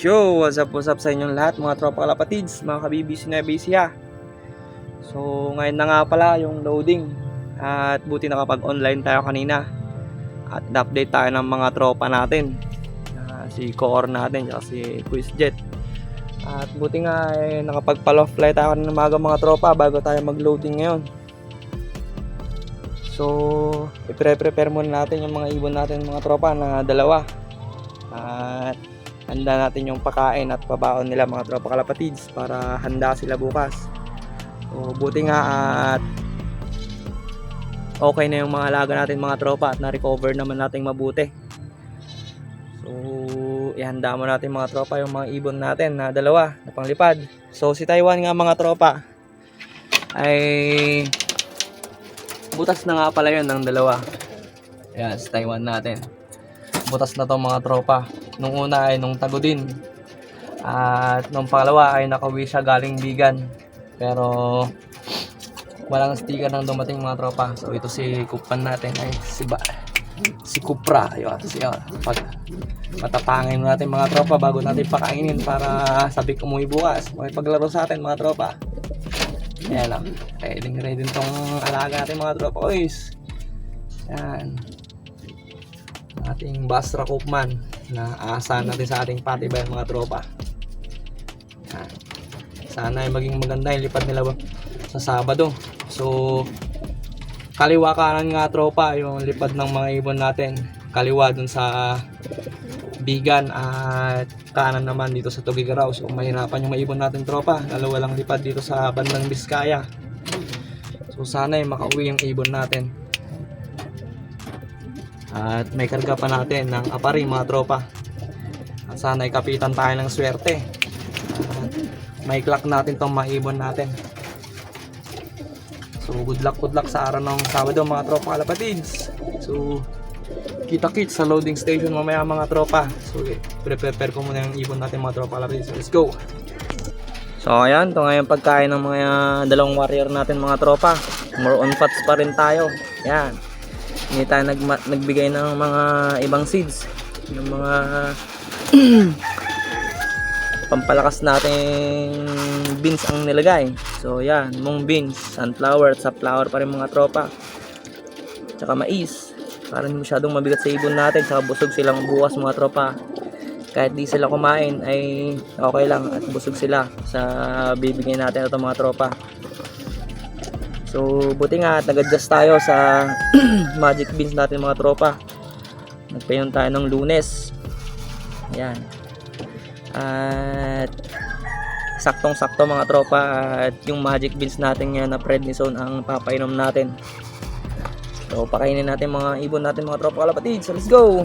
Yo, what's up, what's up sa inyong lahat mga tropa kalapatids, mga kabibisi na ha. So, ngayon na nga pala yung loading at buti nakapag-online tayo kanina at update tayo ng mga tropa natin Ah, si Core natin at si Quizjet. At buti nga eh, nakapag-paloff flight tayo ng mga mga tropa bago tayo mag-loading ngayon. So, i-prepare muna natin yung mga ibon natin mga tropa na dalawa. At handa natin yung pakain at pabaon nila mga tropa kalapatids para handa sila bukas. So, buti nga at okay na yung mga alaga natin mga tropa at na-recover naman natin mabuti. So, ihanda mo natin mga tropa yung mga ibon natin na dalawa na panglipad. So, si Taiwan nga mga tropa ay butas na nga pala yun ng dalawa. Yan, si Taiwan natin. Butas na to mga tropa. Nung una ay nung tago din. At nung pangalawa ay nakauwi siya galing bigan. Pero walang sticker nang dumating mga tropa. So ito si Kupan natin ay si ba si Kupra. Yun, si yun. Pag matapangin natin mga tropa bago natin pakainin para sabi umuwi bukas. Makipaglaro sa atin mga tropa. Yan lang. Ready ready tong alaga natin mga tropa. Oys. Yan. Ating Basra Cookman na aasahan natin sa ating patibay mga tropa. Sana ay maging maganda yung lipad nila sa Sabado. So, kaliwa kanan nga tropa yung lipad ng mga ibon natin. Kaliwa dun sa Bigan at kanan naman dito sa Tugigaraw. So, mahirapan yung maibon natin tropa. Lalo walang lipad dito sa bandang Biskaya. So, sana ay makauwi yung ibon natin. At may karga pa natin ng apari mga tropa. At sana ay kapitan tayo ng swerte. At may clock natin tong maibon natin. So good luck, good luck sa araw ng Sabado mga tropa kalapatids. So kita-kits sa loading station mamaya mga tropa. So prepare ko muna yung ibon natin mga tropa kalapatids. Let's go! So ayan, ito nga yung pagkain ng mga dalawang warrior natin mga tropa. More on fats pa rin tayo. Yan. Hindi tayo nagma- nagbigay ng mga ibang seeds. Ng mga pampalakas nating beans ang nilagay. So yan, mung beans, sunflower, at sunflower pa rin mga tropa. Tsaka mais. Para hindi masyadong mabigat sa ibon natin. Tsaka busog silang bukas mga tropa. Kahit di sila kumain ay okay lang at busog sila sa bibigyan natin ito mga tropa. So buti nga at nag-adjust tayo sa magic beans natin mga tropa. Nagpayon tayo ng lunes. Ayan. At saktong-sakto mga tropa at yung magic beans natin yan na prednisone ang papainom natin. So pakainin natin mga ibon natin mga tropa kalapatid. So let's go!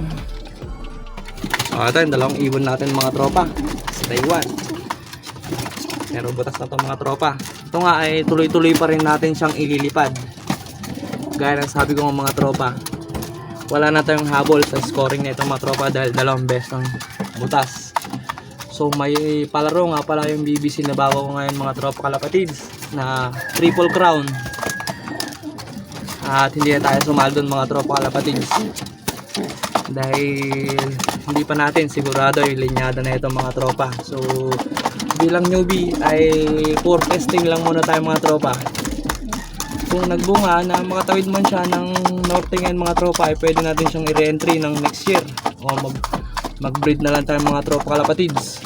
So ito yung dalawang ibon natin mga tropa sa Taiwan. Pero butas na to mga tropa. Ito nga ay tuloy-tuloy pa rin natin siyang ililipad. Gaya ng sabi ko mga tropa. Wala na tayong habol sa scoring na ito mga tropa dahil dalawang best ng butas. So may palaro nga pala yung BBC na bago ko ngayon mga tropa kalapatids na triple crown. At hindi na tayo sumal doon mga tropa kalapatids. Dahil hindi pa natin sigurado yung linyada na ito mga tropa. So bilang newbie ay for testing lang muna tayo mga tropa. Kung nagbunga na makatawid man siya ng norte ngayon mga tropa ay pwede natin siyang i-re-entry ng next year. O mag mag-breed na lang tayo mga tropa kalapatids.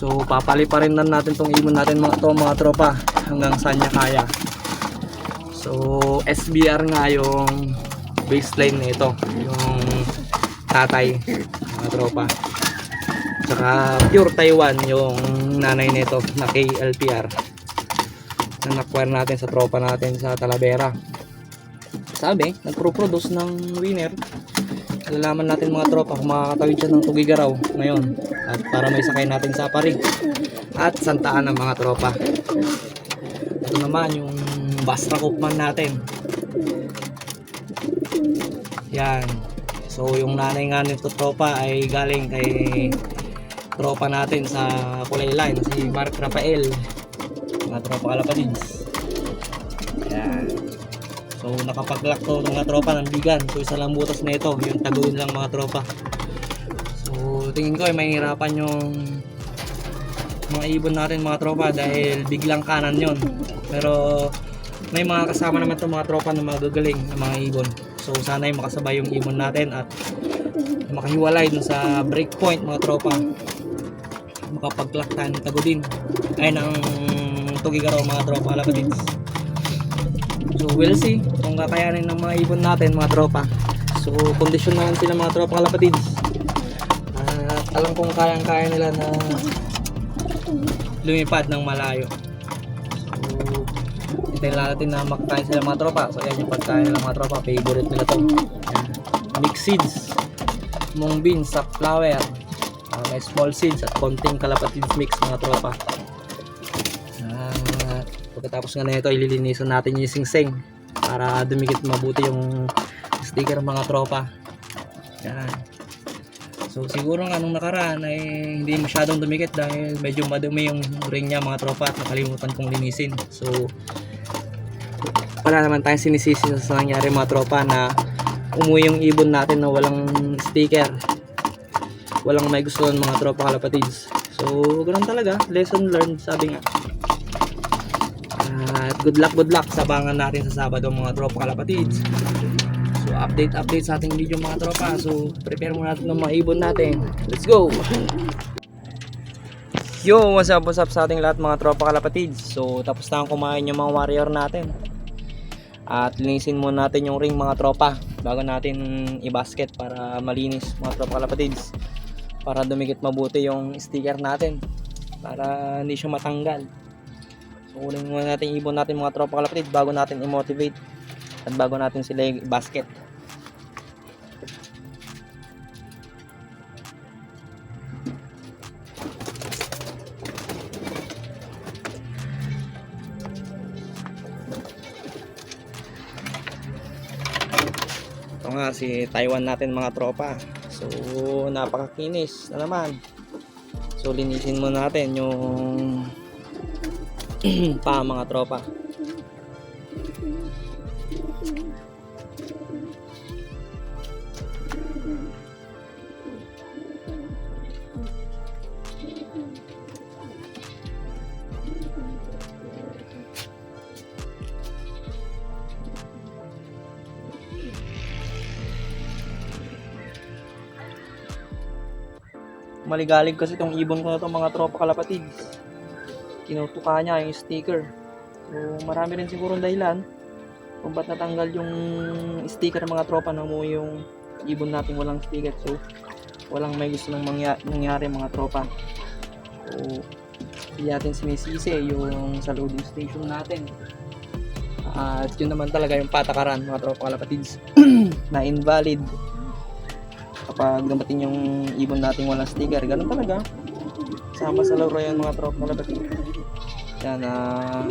So papali pa rin na natin tong ibon natin mga to mga tropa hanggang saan niya kaya. So SBR nga yung baseline nito, yung tatay mga tropa. Tsaka pure Taiwan yung nanay nito na KLPR na nakuha natin sa tropa natin sa Talavera. Sabi, nagpro-produce ng winner. Lalaman natin mga tropa kung makakatawid siya ng Tugigaraw ngayon at para may sakay natin sa pari at santaan ng mga tropa. Ito naman yung Basra Cookman natin. Yan so yung nanay nga nito tropa ay galing kay tropa natin sa Kulay Line si Mark Rafael mga tropa kalapadids yan So nakapag-lock to mga tropa ng bigan. So isa lang butas na ito, yung taguin lang mga tropa. So tingin ko ay mahihirapan yung mga ibon natin mga tropa dahil biglang kanan yon Pero may mga kasama naman itong mga tropa na magagaling na mga ibon. So, sana ay makasabay yung ibon natin at makahiwalay dun sa break point mga tropa. Makapag-clock tayo ng tagodin. Ay, ng tugigaraw mga tropa kalapatids. So, we'll see kung kakayanin ng mga ibon natin mga tropa. So, kondisyon naman sila mga tropa kalapatids. At alam kong kayang-kaya nila na lumipad ng malayo. Hintayin lang natin na makakain sila mga tropa. So, yan yung pagkain nila mga tropa. Favorite nila to. Mixed seeds, mung beans, sackflower, uh, may small seeds at konting kalapatids mix mga tropa. At pagkatapos nga na ito, ililinisan natin yung singsing para dumikit mabuti yung sticker mga tropa. Yan. So siguro nga nung nakaraan ay hindi masyadong dumikit dahil medyo madumi yung ring niya mga tropa at nakalimutan kong linisin. So wala naman tayong sinisisi sa nangyari mga tropa na umuwi yung ibon natin na walang sticker. Walang may gusto ng mga tropa kalapatids. So ganoon talaga, lesson learned sabi nga. At good luck, good luck. Sabangan natin sa Sabado mga tropa kalapatids. So update, update sa ating video mga tropa. So prepare muna natin ng mga ibon natin. Let's go! Yo, what's up, what's up sa ating lahat mga tropa kalapatids. So tapos na ang kumain yung mga warrior natin. At linisin muna natin yung ring mga tropa bago natin i-basket para malinis mga tropa kalapatids. Para dumikit mabuti yung sticker natin. Para hindi siya matanggal. So kunin muna natin ibon natin mga tropa kalapatid bago natin i-motivate at bago natin sila i-basket. Nga si Taiwan natin mga tropa. So napakakinis na naman. So linisin mo natin yung pa mga tropa. Maligalig kasi itong ibon ko na itong mga tropa kalapatids tinutuka niya yung sticker. So, marami rin siguro dahilan kung ba't natanggal yung sticker ng mga tropa na mo yung ibon natin walang sticker. So, walang may gusto nang mangya- mangyari mga tropa. So, hindi natin sinisisi yung sa loading station natin. At yun naman talaga yung patakaran mga tropa kalapatids na invalid kapag gamatin yung ibon natin walang sticker. Ganun talaga. Sama sa laro yan mga tropa kalapatids. Yan, ah,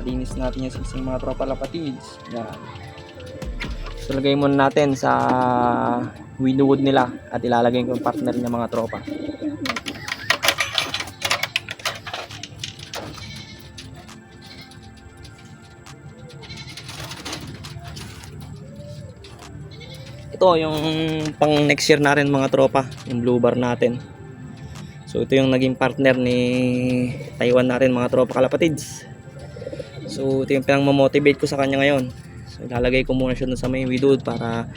malinis natin yung singsing mga tropa lapatids. Yan. So, lagay muna natin sa winwood nila at ilalagay ko yung partner niya mga tropa. Ito yung pang next year natin mga tropa, yung blue bar natin. So ito yung naging partner ni Taiwan natin mga tropa kalapatids. So ito yung pinang motivate ko sa kanya ngayon. So ilalagay ko muna siya dun sa may widod para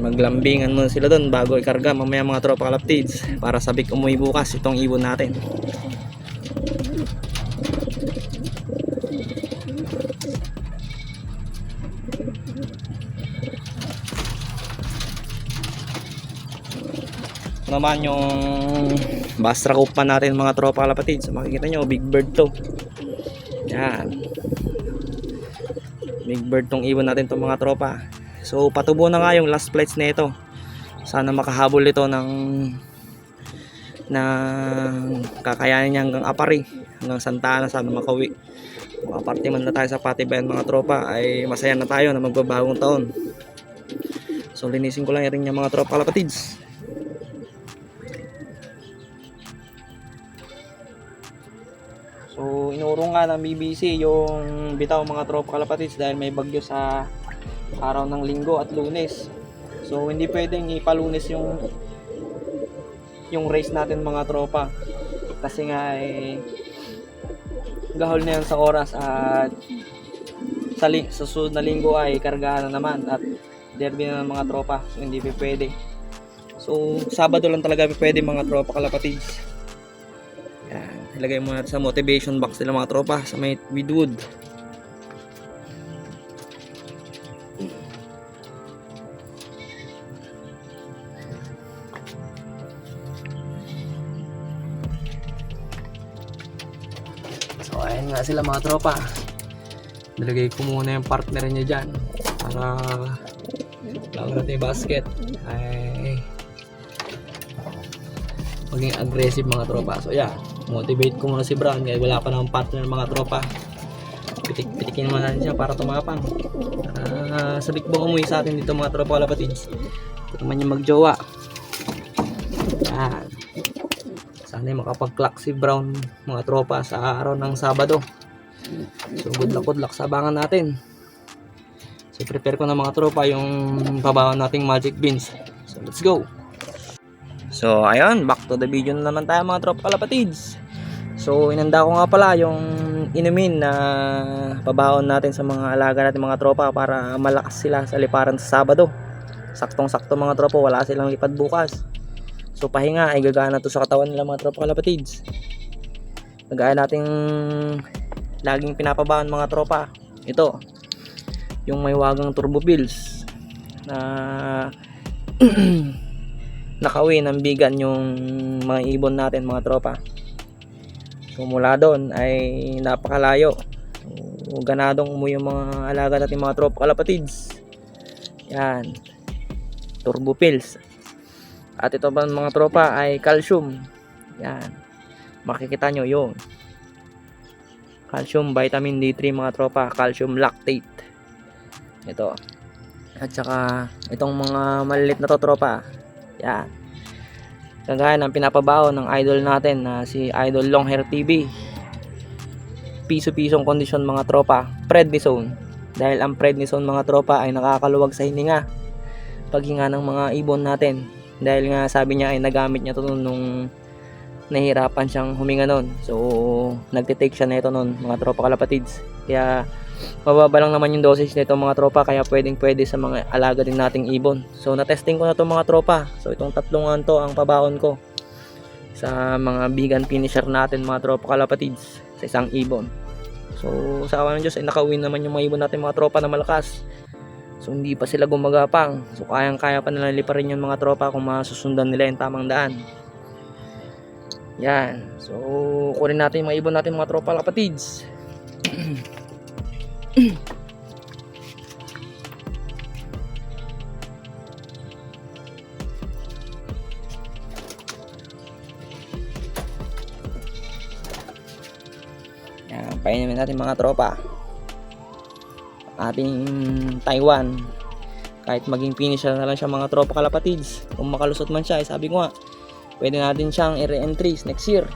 maglambingan muna sila doon bago ikarga mamaya mga tropa kalapatids para sabik umuwi bukas itong ibon natin. Naman yung Bastra Coop pa natin mga tropa kalapatid. So makikita nyo, big bird to. Yan. Big bird tong ibon natin tong mga tropa. So patubo na nga yung last flights na ito. Sana makahabol ito ng ng kakayanin niya hanggang Apari hanggang Santa Ana sana makawi makaparte man na tayo sa Patibayan mga tropa ay masaya na tayo na magbabagong taon so linisin ko lang yung ring niya mga tropa kalapatids So, inurong nga ng BBC yung bitaw mga tropa kalapatids dahil may bagyo sa araw ng linggo at lunes. So, hindi pwedeng ipalunes yung yung race natin mga tropa. Kasi nga eh, gahol na yan sa oras at sa, li- sa susunod na linggo ay kargahan na naman at derby na ng mga tropa. So hindi pwede. So Sabado lang talaga pwede mga tropa kalapatids. Ilagay mo natin sa motivation box nila mga tropa sa may Widwood. So ayan nga sila mga tropa. Nilagay ko muna yung partner niya dyan para laro natin yung basket ay maging aggressive mga tropa. So yeah, motivate ko muna si Brown kaya wala pa namang partner mga tropa. Pitik pitikin naman natin siya para tumapang. Ah, sabik bang umuwi sa atin dito mga tropa kalapatids. Ito naman yung magjowa. Yan. Sana makapag-clock si Brown mga tropa sa araw ng Sabado. So good luck, good luck sa abangan natin. So prepare ko na mga tropa yung pabawan nating magic beans. So let's go. So ayun, back to the video na naman tayo mga tropa kalapatids. So inanda ko nga pala yung inumin na pabaon natin sa mga alaga natin mga tropa para malakas sila sa liparan sa Sabado. Saktong-sakto mga tropa, wala silang lipad bukas. So pahinga ay gagana to sa katawan nila mga tropa kalapatids. Nagaya nating laging pinapabahan mga tropa. Ito, yung may wagang turbo pills na nakawin ng bigan yung mga ibon natin mga tropa. So mula doon ay napakalayo. So, ganadong umuwi yung mga alaga natin mga tropa kalapatids. Yan. Turbo pills. At ito ba mga tropa ay calcium. Yan. Makikita nyo yung calcium vitamin D3 mga tropa, calcium lactate. Ito. At saka itong mga malilit na to tropa. Yan. Kagaya ng pinapabaho ng idol natin na si Idol Longhair TV. Piso-pisong kondisyon mga tropa, prednisone. Dahil ang prednisone mga tropa ay nakakaluwag sa hininga. Paghinga ng mga ibon natin. Dahil nga sabi niya ay nagamit niya to nung nahihirapan siyang huminga nun. So, nagtitake siya nito nun, mga tropa kalapatids. Kaya, mababa lang naman yung dosage nito mga tropa, kaya pwedeng pwede sa mga alaga din nating ibon. So, na-testing ko na to mga tropa. So, itong tatlong to ang pabaon ko sa mga vegan finisher natin mga tropa kalapatids sa isang ibon. So, sa awa ng Diyos ay nakauwi naman yung mga ibon natin mga tropa na malakas. So, hindi pa sila gumagapang. So, kayang-kaya pa nila liparin yung mga tropa kung masusundan nila yung tamang daan. Yan. So, kunin natin yung mga ibon natin mga tropa kapatids. Yan, painin natin mga tropa. Ating Taiwan. Kahit maging finisher na lang siya mga tropa kalapatids. Kung makalusot man siya, eh, sabi ko nga, pwede natin siyang i-re-entries next year.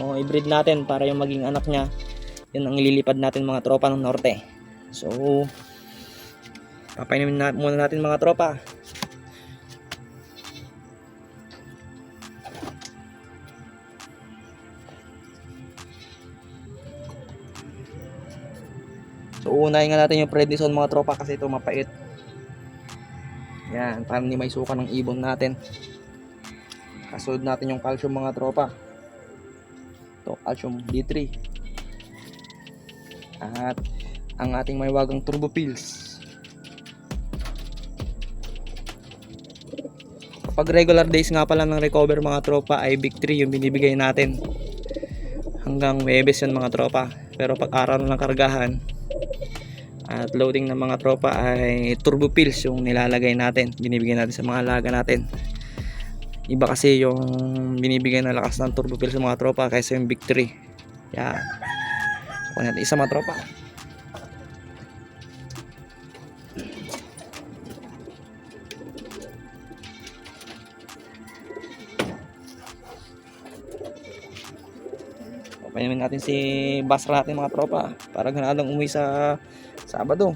O i-breed natin para yung maging anak niya, yun ang ililipad natin mga tropa ng norte. So, papainumin na, muna natin mga tropa. So, unahin nga natin yung prednison mga tropa kasi ito mapait. Yan, para hindi may suka ng ibon natin. Kasunod natin yung calcium mga tropa. Ito, calcium D3. At ang ating may wagang turbo pills. Pag regular days nga pala ng recover mga tropa ay 3 yung binibigay natin. Hanggang Webes yun mga tropa. Pero pag araw ng kargahan at loading ng mga tropa ay turbo pills yung nilalagay natin. Binibigay natin sa mga alaga natin. Iba kasi yung binibigay na lakas ng turbo pills sa mga tropa kaysa yung Big 3. Kuha natin isa mga tropa. Papayamin natin si Basra natin mga tropa para ganadong umuwi sa Sabado.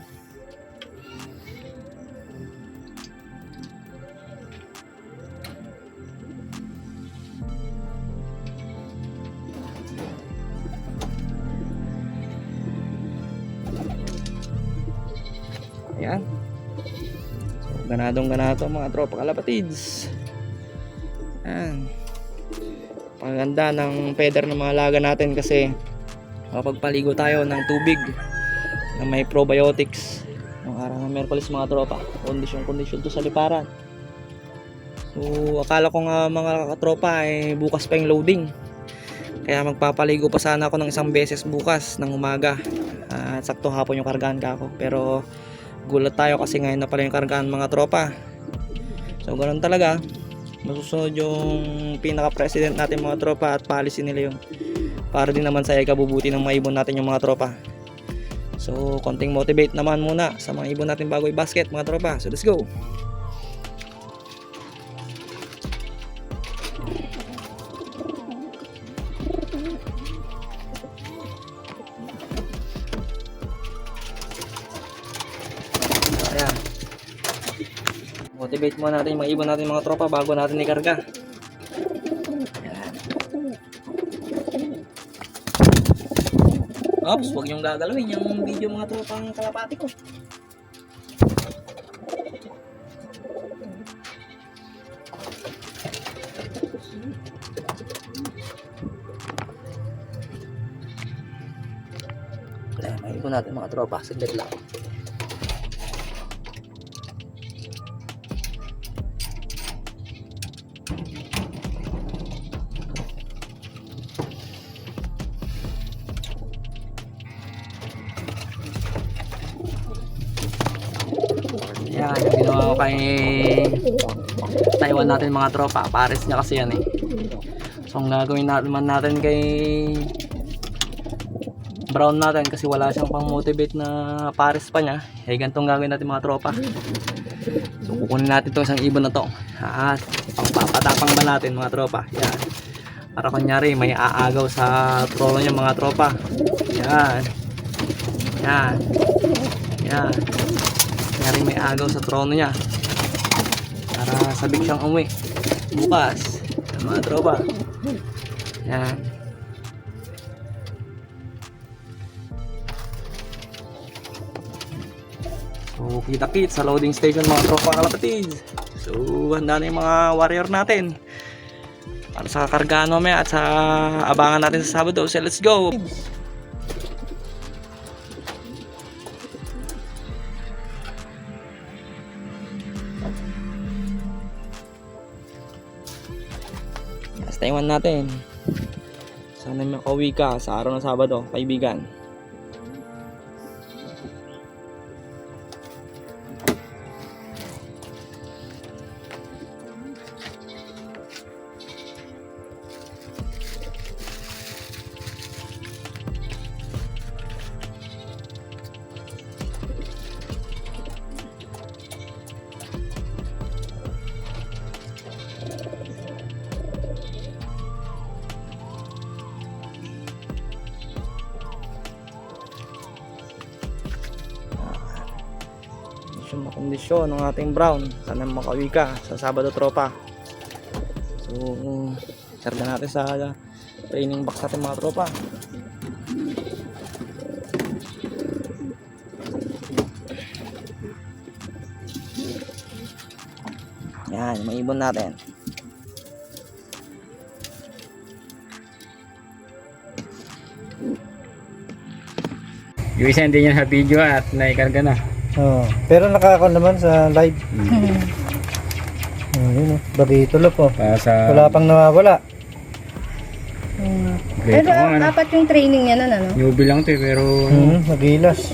Ganadong ganado mga tropa kalapatids. Yan. Paganda ng feather ng mga laga natin kasi mapagpaligo tayo ng tubig na may probiotics. Yung araw ng Merkulis mga tropa. Kondisyon kondisyon to sa liparan. So akala ko nga mga katropa ay bukas pa yung loading. Kaya magpapaligo pa sana ako ng isang beses bukas ng umaga. At sakto hapon yung kargaan ka ako. Pero gulat tayo kasi ngayon na pala yung kargaan mga tropa. So ganun talaga. Masusunod yung pinaka-president natin mga tropa at policy nila yung para din naman sa ikabubuti ng mga ibon natin yung mga tropa. So konting motivate naman muna sa mga ibon natin bago i-basket mga tropa. So let's go! Motivate muna natin yung mga ibon natin mga tropa bago natin ikarga. Ayan. Ops, huwag niyong gagalawin yung video mga tropang kalapati ko. Ayan, may ibon natin mga tropa. Saglit lang. Kay Taiwan natin mga tropa. Pares niya kasi yan eh. So, ang gagawin naman natin kay Brown natin kasi wala siyang pang motivate na pares pa niya. Eh, ganitong gagawin natin mga tropa. So, kukunin natin itong isang ibon na to. At, pangpapatapang ba natin mga tropa. Yan. Para kunyari, may aagaw sa trono niya mga tropa. Yan. Yan. Yan. Kunyari may agaw sa trono niya. Sabik siyang umuwi. Bukas. Mga tropa. Yan. So, kita-kit sa loading station mga tropa kalapatid. So, handa na yung mga warrior natin. Para sa kargaan mamaya at sa abangan natin sa Sabado. So, let's go! Taiwan natin. Sana makauwi ka sa araw ng Sabado, kaibigan. Na kondisyon ng ating brown. Sana makauwi ka sa Sabado tropa. So sarga natin sa training box natin mga tropa. Yan yung ibon natin. Isa hindi niya na video at naikarga na. Oo. Pero nakaka naman sa live. Oh, yun oh. Bagito lo po. Para sa Wala pang nawawala. grade Pero ano. apat yung training niya nun, ano? Newbie lang to eh, pero Hmm, magilas.